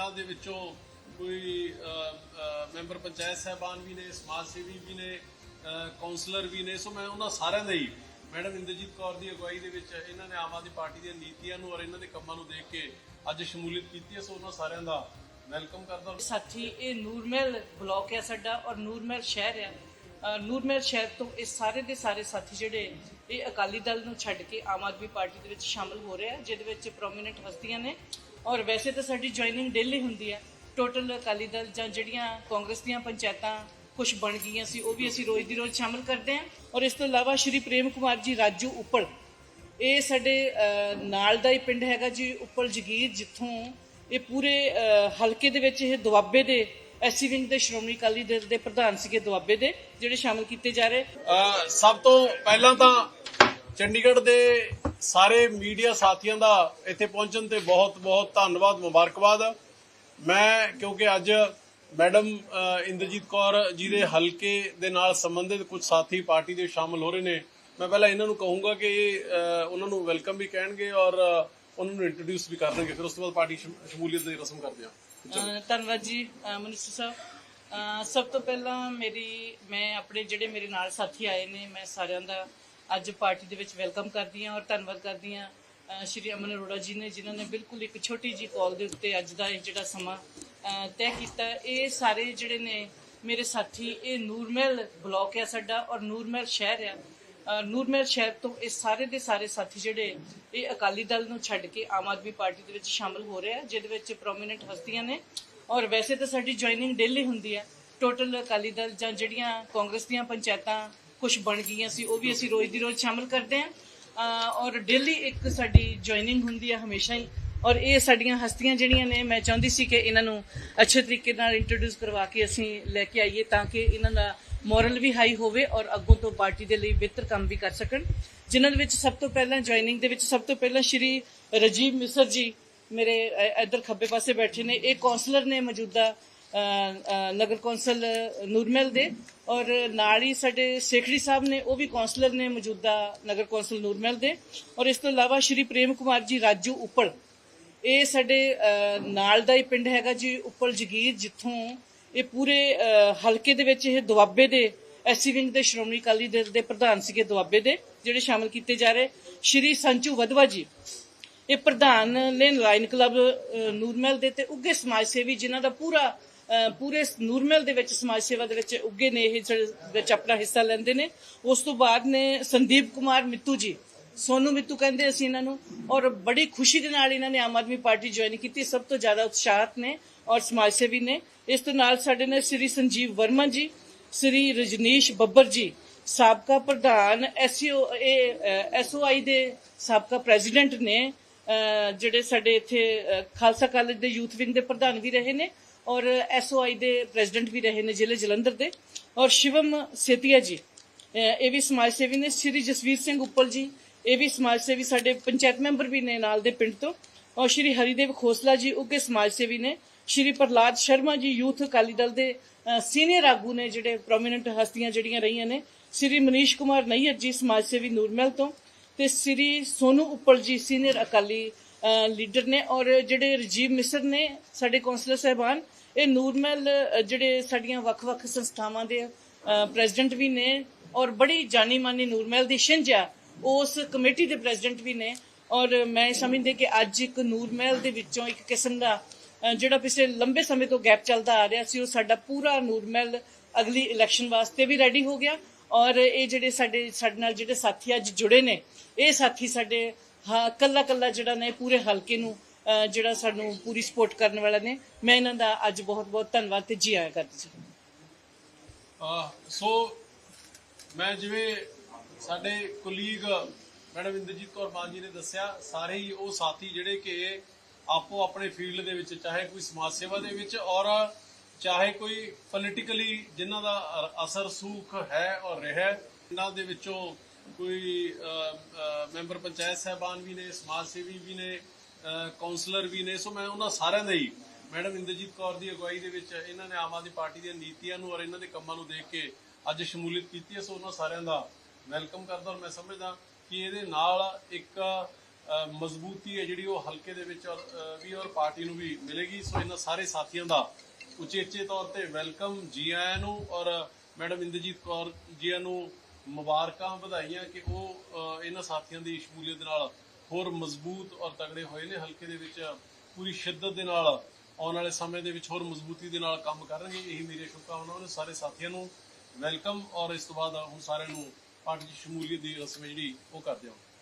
ਇਹਨਾਂ ਦੇ ਵਿੱਚੋਂ ਕੋਈ ਮੈਂਬਰ ਪੰਚਾਇਤ ਸਹਿਬਾਨ ਵੀ ਨੇ, ਸਮਾਜ ਸੇਵੀ ਵੀ ਨੇ ਕਾਉਂਸਲਰ ਵੀ ਨੇ, ਸੋ ਮੈਂ ਉਹਨਾਂ ਸਾਰਿਆਂ ਦਾ ਹੀ, ਮੈਡਮ ਇੰਦਰਜੀਤ ਕੌਰ ਦੀ ਅਗਵਾਈ ਦੇ ਵਿੱਚ ਇਹਨਾਂ ਨੇ ਆਮ ਆਦਮੀ ਪਾਰਟੀ ਦੀਆਂ ਨੀਤੀਆਂ ਨੂੰ ਔਰ ਇਹਨਾਂ ਦੇ ਕੰਮਾਂ ਨੂੰ ਦੇਖ ਕੇ ਅੱਜ ਸ਼ਮੂਲੀਅਤ ਕੀਤੀ ਹੈ, ਸੋ ਉਹਨਾਂ ਸਾਰਿਆਂ ਦਾ ਵੈਲਕਮ ਕਰਦਾ ਸਾਥੀ ਇਹ ਨੂਰਮਹਿਲ ਬਲਾਕ ਹੈ ਸਾਡਾ ਔਰ ਨੂਰਮਹਿਲ ਸ਼ਹਿਰ ਹੈ। ਨੂਰਮਹਿਲ ਸ਼ਹਿਰ ਤੋਂ ਇਹ ਸਾਰੇ ਦੇ ਸਾਰੇ ਸਾਥੀ ਜਿਹੜੇ, ਇਹ ਅਕਾਲੀ ਦਲ ਨੂੰ ਛੱਡ ਕੇ ਆਮ ਆਦਮੀ ਪਾਰਟੀ ਦੇ ਵਿੱਚ ਸ਼ਾਮਲ ਹੋ ਰਹੇ ਆ, ਜਿਹਦੇ ਵਿੱਚ ਪ੍ਰੋਮਿਨੈਂਟ ਹਸਤੀਆਂ ਨੇ। ਔਰ ਵੈਸੇ ਤਾਂ ਸਾਡੀ ਜੁਆਇਨਿੰਗ ਡੇਲੀ ਹੁੰਦੀ ਹੈ। ਟੋਟਲ ਅਕਾਲੀ ਦਲ ਜਾਂ ਜਿਹੜੀਆਂ ਕਾਂਗਰਸ ਦੀਆਂ ਪੰਚਾਇਤਾਂ ਕੁਝ ਬਣ ਗਈਆਂ ਸੀ, ਉਹ ਵੀ ਅਸੀਂ ਰੋਜ਼ ਦੀ ਰੋਜ਼ ਸ਼ਾਮਲ ਕਰਦੇ ਹਾਂ। ਔਰ ਇਸ ਤੋਂ ਇਲਾਵਾ ਸ਼੍ਰੀ ਪ੍ਰੇਮ ਕੁਮਾਰ ਜੀ, ਰਾਜੂ ਉੱਪਲ। ਇਹ ਸਾਡੇ ਨਾਲ ਦਾ ਹੀ ਪਿੰਡ ਹੈਗਾ ਜੀ, ਉੱਪਲ ਜਗੀਰ, ਜਿੱਥੋਂ ਇਹ ਪੂਰੇ ਹਲਕੇ ਦੇ ਵਿੱਚ ਇਹ ਦੁਆਬੇ ਦੇ ਐਸਸੀ ਵਿੰਗ ਦੇ ਸ਼੍ਰੋਮਣੀ ਅਕਾਲੀ ਦਲ ਦੇ ਪ੍ਰਧਾਨ ਸੀਗੇ, ਦੁਆਬੇ ਦੇ, ਜਿਹੜੇ ਸ਼ਾਮਲ ਕੀਤੇ ਜਾ ਰਹੇ। ਸਭ ਤੋਂ ਪਹਿਲਾਂ ਤਾਂ ਚੰਡੀਗੜ੍ਹ ਦੇ ਸਾਰੇ ਮੀਡੀਆ ਸਾਥੀਆਂ ਦਾ ਇੱਥੇ ਪਹੁੰਚਣ ਤੇ ਬਹੁਤ ਬਹੁਤ ਧੰਨਵਾਦ ਮੁਬਾਰਕਬਾਦ। ਮੈਂ ਕਿਉਂਕਿ ਅੱਜ ਮੈਡਮ ਇੰਦਰਜੀਤ ਕੌਰ ਜੀ ਦੇ ਹਲਕੇ ਦੇ ਨਾਲ ਸੰਬੰਧਿਤ ਕੁਝ ਸਾਥੀ ਪਾਰਟੀ ਦੇ ਸ਼ਾਮਲ ਹੋ ਰਹੇ ਨੇ। ਮੈਂ ਪਹਿਲਾਂ ਇਹਨਾਂ ਨੂੰ ਕਹੂੰਗਾ ਕਿ ਉਹਨਾਂ ਨੂੰ ਵੈਲਕਮ ਵੀ ਕਹਿਣਗੇ ਔਰ ਅ, ਉਹਨਾਂ ਨੂੰ ਇੰਟਰੋਡਿਊਸ ਵੀ ਕਰਨਗੇ। ਫਿਰ ਉਸ ਤੋਂ ਬਾਅਦ ਪਾਰਟੀ ਸ਼ਮ- ਸ਼ਮੂਲੀਅਤ ਦੀ ਰਸਮ ਕਰਦੇ ਹਾਂ। ਧੰਨਵਾਦ ਜੀ ਅ, ਮਨਿਸਟਰ ਸਾਹਿਬ। ਸਭ ਤੋਂ ਪਹਿਲਾਂ ਮੇਰੀ ਮੈਂ ਆਪਣੇ ਜਿਹੜੇ ਮੇਰੇ ਨਾਲ ਸਾਥੀ ਆਏ ਨੇ ਮੈਂ ਸਾਰਿਆਂ ਦਾ ਅੱਜ ਪਾਰਟੀ ਦੇ ਵਿੱਚ ਵੈਲਕਮ ਕਰਦੀ ਹਾਂ ਔਰ ਧੰਨਵਾਦ ਕਰਦੀ ਹਾਂ ਸ਼੍ਰੀ ਅਮਨ ਅਰੋੜਾ ਜੀ ਨੇ, ਜਿਨ੍ਹਾਂ ਨੇ ਬਿਲਕੁਲ ਇੱਕ ਛੋਟੀ ਜੀ ਕਾਲ ਦੇ ਉੱਤੇ ਅੱਜ ਦਾ ਇਹ ਜਿਹੜਾ ਸਮਾਂ ਤੈਅ ਕੀਤਾ। ਇਹ ਸਾਰੇ ਜਿਹੜੇ ਨੇ ਮੇਰੇ ਸਾਥੀ, ਇਹ ਨੂਰਮਹਿਲ ਬਲਾਕ ਹੈ ਸਾਡਾ ਔਰ ਨੂਰਮਹਿਲ ਸ਼ਹਿਰ ਹੈ ਨੂਰਮਹਿਲ ਸ਼ਹਿਰ ਤੋਂ ਇਹ ਸਾਰੇ ਦੇ ਸਾਰੇ ਸਾਥੀ ਜਿਹੜੇ, ਇਹ ਅਕਾਲੀ ਦਲ ਨੂੰ ਛੱਡ ਕੇ ਆਮ ਆਦਮੀ ਪਾਰਟੀ ਦੇ ਵਿੱਚ ਸ਼ਾਮਲ ਹੋ ਰਹੇ ਆ, ਜਿਹਦੇ ਵਿੱਚ ਪ੍ਰੋਮਿਨੈਂਟ ਹਸਤੀਆਂ ਨੇ। ਔਰ ਵੈਸੇ ਤਾਂ ਸਾਡੀ ਜੁਆਇਨਿੰਗ ਡੇਲੀ ਹੁੰਦੀ ਹੈ ਟੋਟਲ ਅਕਾਲੀ ਦਲ ਜਾਂ ਜਿਹੜੀਆਂ ਕਾਂਗਰਸ ਦੀਆਂ ਪੰਚਾਇਤਾਂ ਕੁਝ ਬਣ ਗਈਆਂ ਸੀ ਉਹ ਵੀ ਅਸੀਂ ਰੋਜ਼ ਦੀ ਰੋਜ਼ ਸ਼ਾਮਲ ਕਰਦੇ ਹਾਂ। ਔਰ ਡੇਲੀ ਇੱਕ ਸਾਡੀ ਜੁਆਇਨਿੰਗ ਹੁੰਦੀ ਹੈ ਹਮੇਸ਼ਾ ਹੀ। ਔਰ ਇਹ ਸਾਡੀਆਂ ਹਸਤੀਆਂ ਜਿਹੜੀਆਂ ਨੇ ਮੈਂ ਚਾਹੁੰਦੀ ਸੀ ਕਿ ਇਹਨਾਂ ਨੂੰ ਅੱਛੇ ਤਰੀਕੇ ਨਾਲ ਇੰਟਰੋਡਿਊਸ ਕਰਵਾ ਕੇ ਅਸੀਂ ਲੈ ਕੇ ਆਈਏ ਤਾਂ ਕਿ ਇਹਨਾਂ ਦਾ ਮੋਰਲ ਵੀ ਹਾਈ ਹੋਵੇ ਔਰ ਅੱਗੋਂ ਤੋਂ ਪਾਰਟੀ ਦੇ ਲਈ ਬਿਹਤਰ ਕੰਮ ਵੀ ਕਰ ਸਕਣ। ਜਿਨ੍ਹਾਂ ਦੇ ਵਿੱਚ ਸਭ ਤੋਂ ਪਹਿਲਾਂ ਜੁਆਇਨਿੰਗ ਦੇ ਵਿੱਚ ਸਭ ਤੋਂ ਪਹਿਲਾਂ ਸ਼੍ਰੀ ਰਜੀਵ ਮਿਸਰ ਜੀ ਮੇਰੇ ਅ, ਇੱਧਰ ਖੱਬੇ ਪਾਸੇ ਬੈਠੇ ਨੇ। ਇਹ ਕਾਉਂਸਲਰ ਨੇ ਮੌਜੂਦਾ ਨਗਰ ਕੌਂਸਲ ਨੂਰਮਹਿਲ ਦੇ ਔਰ ਨਾਲ ਹੀ ਸਾਡੇ ਸੇਖੜੀ ਸਾਹਿਬ ਨੇ ਉਹ ਵੀ ਕਾਉਂਸਲਰ ਨੇ ਮੌਜੂਦਾ ਨਗਰ ਕੌਂਸਲ ਨੂਰਮਹਿਲ ਦੇ। ਔਰ ਇਸ ਤੋਂ ਇਲਾਵਾ ਸ਼੍ਰੀ ਪ੍ਰੇਮ ਕੁਮਾਰ ਜੀ ਰਾਜੂ ਉੱਪਲ। ਇਹ ਸਾਡੇ ਨਾਲ ਦਾ ਹੀ ਪਿੰਡ ਹੈਗਾ ਜੀ ਉੱਪਲ ਜਗੀਰ ਜਿੱਥੋਂ ਇਹ ਪੂਰੇ ਹਲਕੇ ਦੇ ਵਿੱਚ ਇਹ ਦੁਆਬੇ ਦੇ ਐਸਸੀ ਵਿੰਗ ਦੇ ਸ਼੍ਰੋਮਣੀ ਅਕਾਲੀ ਦਲ ਦੇ ਪ੍ਰਧਾਨ ਸੀਗੇ ਦੁਆਬੇ ਦੇ ਜਿਹੜੇ ਸ਼ਾਮਲ ਕੀਤੇ ਜਾ ਰਹੇ। ਸ਼੍ਰੀ ਸੰਚੂ ਵਧਵਾ ਜੀ ਇਹ ਪ੍ਰਧਾਨ ਨੇ ਲਾਇਨ ਕਲੱਬ ਅ, ਨੂਰਮਹਿਲ ਦੇ ਤੇ ਉੱਗੇ ਸਮਾਜ ਸੇਵੀ ਜਿਨ੍ਹਾਂ ਦਾ ਪੂਰਾ ਪੂਰੇ ਨੂਰਮਹਿਲ ਦੇ ਵਿੱਚ ਸਮਾਜ ਸੇਵਾ ਦੇ ਵਿੱਚ ਉੱਗੇ ਨੇ ਇਹ ਵਿੱਚ ਆਪਣਾ ਹਿੱਸਾ ਲੈਂਦੇ ਨੇ। ਉਸ ਤੋਂ ਬਾਅਦ ਨੇ ਸੰਦੀਪ ਕੁਮਾਰ ਮਿੱਤੂ ਜੀ। ਸੋਨੂ ਮਿੱਤੂ ਕਹਿੰਦੇ ਅਸੀਂ ਇਹਨਾਂ ਨੂੰ ਔਰ ਬੜੀ ਖੁਸ਼ੀ ਦੇ ਨਾਲ ਇਹਨਾਂ ਨੇ ਆਮ ਆਦਮੀ ਪਾਰਟੀ ਜੁਆਇਨ ਕੀਤੀ। ਸਭ ਤੋਂ ਜ਼ਿਆਦਾ ਉਤਸ਼ਾਹਤ ਨੇ ਔਰ ਸਮਾਜ ਸੇਵੀ ਨੇ। ਇਸ ਤੋਂ ਨਾਲ ਸਾਡੇ ਨੇ ਸ੍ਰੀ ਸੰਜੀਵ ਵਰਮਾ ਜੀ, ਸ੍ਰੀ ਰਜਨੀਸ਼ ਬੱਬਰ ਜੀ, ਸਾਬਕਾ ਪ੍ਰਧਾਨ ਐਸਓ ਐਸਓਆਈ ਦੇ ਸਾਬਕਾ ਪ੍ਰੈਜ਼ੀਡੈਂਟ ਨੇ ਜਿਹੜੇ ਸਾਡੇ ਇੱਥੇ ਖਾਲਸਾ ਕਾਲਜ ਦੇ ਯੂਥ ਵਿੰਗ ਦੇ ਪ੍ਰਧਾਨ ਵੀ ਰਹੇ ਨੇ। ਔਰ ਐਸਓਆਈ ਦੇ ਪ੍ਰੈਜ਼ੀਡੈਂਟ ਵੀ ਰਹੇ ਨੇ ਜ਼ਿਲ੍ਹੇ ਜਲੰਧਰ ਦੇ। ਔਰ ਸ਼ਿਵਮ ਸੇਤੀਆ ਜੀ ਇਹ ਵੀ ਸਮਾਜ ਸੇਵੀ ਨੇ, ਸ਼੍ਰੀ ਜਸਵੀਰ ਸਿੰਘ ਉੱਪਲ ਜੀ, ਇਹ ਵੀ ਸਮਾਜ ਸੇਵੀ ਸਾਡੇ ਪੰਚਾਇਤ ਮੈਂਬਰ ਵੀ ਨੇ ਨਾਲ ਦੇ ਪਿੰਡ ਤੋਂ। ਔਰ ਸ਼੍ਰੀ ਹਰੀਦੇਵ ਖੋਸਲਾ ਜੀ ਉੱਗੇ ਸਮਾਜ ਸੇਵੀ ਨੇ, ਸ਼੍ਰੀ ਪ੍ਰਹਲਾਦ ਸ਼ਰਮਾ ਜੀ ਯੂਥ ਅਕਾਲੀ ਦਲ ਦੇ ਸੀਨੀਅਰ ਆਗੂ ਨੇ ਜਿਹੜੇ ਪ੍ਰੋਮਿਨੈਂਟ ਹਸਤੀਆਂ ਜਿਹੜੀਆਂ ਰਹੀਆਂ ਨੇ। ਸ਼੍ਰੀ ਮਨੀਸ਼ ਕੁਮਾਰ ਨਈਅਰ ਜੀ ਸਮਾਜ ਸੇਵੀ ਨੂਰਮਹਿਲ ਤੋਂ ਤੇ ਸ੍ਰੀ ਸੋਨੂ ਉੱਪਲ ਜੀ ਸੀਨੀਅਰ ਅਕਾਲੀ ਲੀਡਰ ਨੇ ਔਰ ਜਿਹੜੇ ਰਜੀਵ ਮਿਸਰ ਨੇ ਸਾਡੇ ਕਾਉਂਸਲਰ ਸਾਹਿਬਾਨ, ਇਹ ਨੂਰਮਹਿਲ ਜਿਹੜੇ ਸਾਡੀਆਂ ਵੱਖ-ਵੱਖ ਸੰਸਥਾਵਾਂ ਦੇ ਪ੍ਰੈਜ਼ੀਡੈਂਟ ਵੀ ਨੇ ਔਰ ਬੜੀ ਜਾਨੀ ਮਾਨੀ ਨੂਰਮਹਿਲ ਦੀ ਛਿੰਝ ਆ ਉਸ ਕਮੇਟੀ ਦੇ ਪ੍ਰੈਜ਼ੀਡੈਂਟ ਵੀ ਨੇ। ਔਰ ਮੈਂ ਸਮਝਦੇ ਕਿ ਅੱਜ ਇੱਕ ਨੂਰਮਹਿਲ ਦੇ ਵਿੱਚੋਂ ਇੱਕ ਕਿਸਮ ਦਾ ਜਿਹੜਾ ਪਿਛਲੇ ਲੰਬੇ ਸਮੇਂ ਤੋਂ ਗੈਪ ਚੱਲਦਾ ਆ ਰਿਹਾ ਸੀ, ਉਹ ਸਾਡਾ ਪੂਰਾ ਨੂਰਮਹਿਲ ਅਗਲੀ ਇਲੈਕਸ਼ਨ ਵਾਸਤੇ ਵੀ ਰੈਡੀ ਹੋ ਗਿਆ। ਔਰ ਇਹ ਜਿਹੜੇ ਸਾਡੇ ਸਾਡੇ ਨਾਲ ਜਿਹੜੇ ਸਾਥੀ ਅੱਜ ਜੁੜੇ ਨੇ, ਇਹ ਸਾਥੀ ਸਾਡੇ ਹਾਂ, ਕੱਲਾ ਕੱਲਾ ਜਿਹੜਾ ਨੇ ਪੂਰੇ ਹਲਕੇ ਨੂੰ ਜਿਹੜਾ ਸਾਨੂੰ ਪੂਰੀ ਸਪੋਰਟ ਕਰਨ ਵਾਲਾ ਨੇ, ਮੈਂ ਇਹਨਾਂ ਦਾ ਅੱਜ ਬਹੁਤ ਬਹੁਤ ਧੰਨਵਾਦ ਤੇ ਜੀ ਆਇਆਂ ਕਰਦੀ ਹਾਂ। ਸੋ ਮੈਂ ਜਿਵੇਂ ਸਾਡੇ ਕੁਲੀਗ ਮੈਡਮ ਇੰਦਰਜੀਤ ਕੌਰ ਮਾਨ ਜੀ ਨੇ ਦੱਸਿਆ, ਸਾਰੇ ਹੀ ਉਹ ਸਾਥੀ ਜਿਹੜੇ ਕਿ ਆਪੋ ਆਪਣੇ ਫੀਲਡ ਦੇ ਵਿੱਚ, ਚਾਹੇ ਕੋਈ ਸਮਾਜ ਸੇਵਾ ਦੇ ਵਿੱਚ ਔਰ ਚਾਹੇ ਕੋਈ ਪੋਲੀਟੀਕਲੀ ਜਿਨ੍ਹਾਂ ਦਾ ਅਸਰ ਸੂਖ ਹੈ ਔਰ ਰਿਹਾ ਇਹਨਾਂ ਦੇ ਵਿੱਚੋਂ ਕੋਈ ਮੈਂਬਰ ਪੰਚਾਇਤ ਸਹਿਬਾਨ ਵੀ ਨੇ ਸਮਾਜ ਸੇਵੀ ਵੀ ਨੇ ਅ, ਕਾਉਂਸਲਰ ਵੀ ਨੇ ਸੋ ਮੈਂ ਉਹਨਾਂ ਸਾਰਿਆਂ ਦੇ ਹੀ ਮੈਡਮ ਇੰਦਰਜੀਤ ਕੌਰ ਦੀ ਅਗਵਾਈ ਦੇ ਵਿੱਚ ਇਹਨਾਂ ਨੇ ਆਮ ਆਦਮੀ ਪਾਰਟੀ ਦੀਆਂ ਨੀਤੀਆਂ ਨੂੰ ਔਰ ਇਹਨਾਂ ਦੇ ਕੰਮਾਂ ਨੂੰ ਦੇਖ ਕੇ ਅੱਜ ਸ਼ਮੂਲੀਅਤ ਕੀਤੀ ਹੈ ਸੋ ਉਹਨਾਂ ਸਾਰਿਆਂ ਦਾ ਵੈਲਕਮ ਕਰਦਾ ਔਰ ਮੈਂ ਸਮਝਦਾ ਕਿ ਇਹਦੇ ਨਾਲ ਇੱਕ ਮਜ਼ਬੂਤੀ ਹੈ ਜਿਹੜੀ ਉਹ ਹਲਕੇ ਦੇ ਵਿੱਚ ਔਰ, ਵੀ ਔਰ ਪਾਰਟੀ ਨੂੰ ਵੀ ਮਿਲੇਗੀ ਸੋ ਇਹਨਾਂ ਸਾਰੇ ਸਾਥੀਆਂ ਦਾ ਉਚੇਚੇ ਤੌਰ ਤੇ ਵੈਲਕਮ ਜੀ ਆਇਆਂ ਨੂੰ ਔਰ ਮੈਡਮ ਇੰਦਰਜੀਤ ਕੌਰ ਜੀ ਨੂੰ ਮੁਬਾਰਕਾਂ ਵਧਾਈਆਂ ਕਿ ਉਹ ਇਹਨਾਂ ਸਾਥੀਆਂ ਦੀ ਸ਼ਮੂਲੀਅਤ ਦੇ ਨਾਲ ਹੋਰ ਮਜ਼ਬੂਤ ਔਰ ਤਗੜੇ ਹੋਏ ਨੇ, ਹਲਕੇ ਦੇ ਵਿੱਚ ਪੂਰੀ ਸ਼ਿੱਦਤ ਦੇ ਨਾਲ ਆਉਣ ਵਾਲੇ ਸਮੇਂ ਦੇ ਵਿੱਚ ਹੋਰ ਮਜ਼ਬੂਤੀ ਦੇ ਨਾਲ ਕੰਮ ਕਰਨਗੇ। ਇਹੀ ਮੇਰੇ ਸ਼ੁਭਕਾਮਨਾਵਾਂ ਨੇ। ਸਾਰੇ ਸਾਥੀਆਂ ਨੂੰ ਵੈਲਕਮ ਔਰ ਇਸ ਤੋਂ ਬਾਅਦ ਹੁਣ ਸਾਰਿਆਂ ਨੂੰ ਪਾਰਟੀ ਦੀ ਸ਼ਮੂਲੀਅਤ ਦੀ ਰਸਮ ਜਿਹੜੀ ਉਹ ਕਰਦੇ ਹਾਂ।